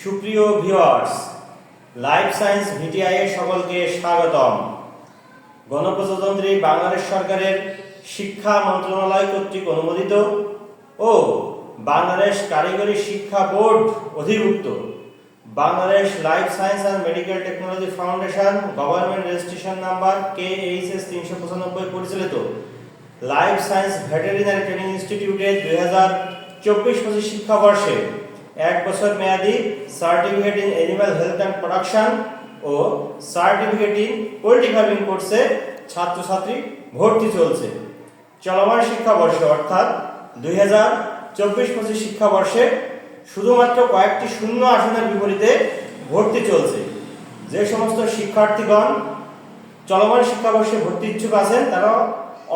সুপ্রিয় viewers, life science ভিটিআই এর সকলকে স্বাগতম। গণপ্রজাতন্ত্রী বাংলাদেশ সরকারের শিক্ষা মন্ত্রণালয় কর্তৃক অনুমোদিত ও বাংলাদেশ কারিগরি শিক্ষা বোর্ড অধিভুক্ত Bangladesh life science and medical technology foundation government registration number K H S তিনশো পঁচানব্বই পরিচালিত লাইফ সায়েন্স ভেটেরিনারি ট্রেনিং ইনস্টিটিউটে দুই হাজার চব্বিশ পঁচিশ শিক্ষাবর্ষে এক বছর মেয়াদী certificate in animal health and production O certificate in poultry farming কোর্সে ছাত্রছাত্রী ভর্তি চলছে। চলমান শিক্ষাবর্ষে অর্থাৎ দুই হাজার চব্বিশ পঁচিশ শিক্ষাবর্ষে শুধুমাত্র কয়েকটি শূন্য আসনের বিপরীতে ভর্তি চলছে। যে সমস্ত শিক্ষার্থীগণ চলমান শিক্ষাবর্ষে ভর্তি ইচ্ছুক আছেন তারা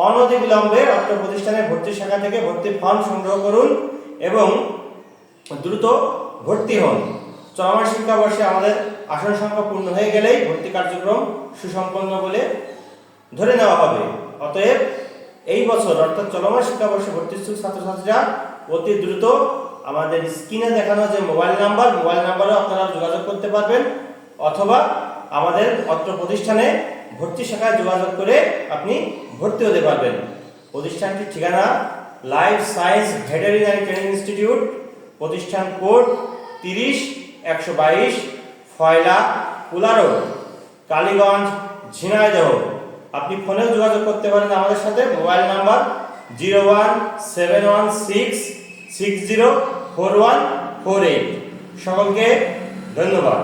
অনতি বিলম্বে অত্র প্রতিষ্ঠানে ভর্তি শাখা থেকে ভর্তি ফর্ম সংগ্রহ করুন এবং দ্রুত ভর্তি হন। চলমান শিক্ষাবর্ষে আমাদের আসন সংখ্যা পূর্ণ হয়ে গেলেই ভর্তি কার্যক্রম সুসম্পন্ন বলে ধরে নেওয়া হবে। অতএব এই বছর অর্থাৎ চলমান শিক্ষাবর্ষে ভর্তি ইচ্ছুক ছাত্রছাত্রীরা, অতি দ্রুত আমাদের স্ক্রিনে দেখানো যে মোবাইল নাম্বার, মোবাইল নাম্বারে আপনারা যোগাযোগ করতে পারবেন অথবা আমাদের অত্র প্রতিষ্ঠানে ভর্তি শাখায় যোগাযোগ করে আপনি ভর্তি হতে পারবেন। প্রতিষ্ঠানটির ঠিকানা life science veterinary training institute প্রতিষ্ঠান কোড তিরিশ, একশো বাইশ, ফয়লা কুলারো কালীগঞ্জ, ঝিনাইদহ। আপনি ফোনেও যোগাযোগ করতে পারেন আমাদের সাথে। Mobile number zero one seven one six six zero four one four eight. সকলকে ধন্যবাদ।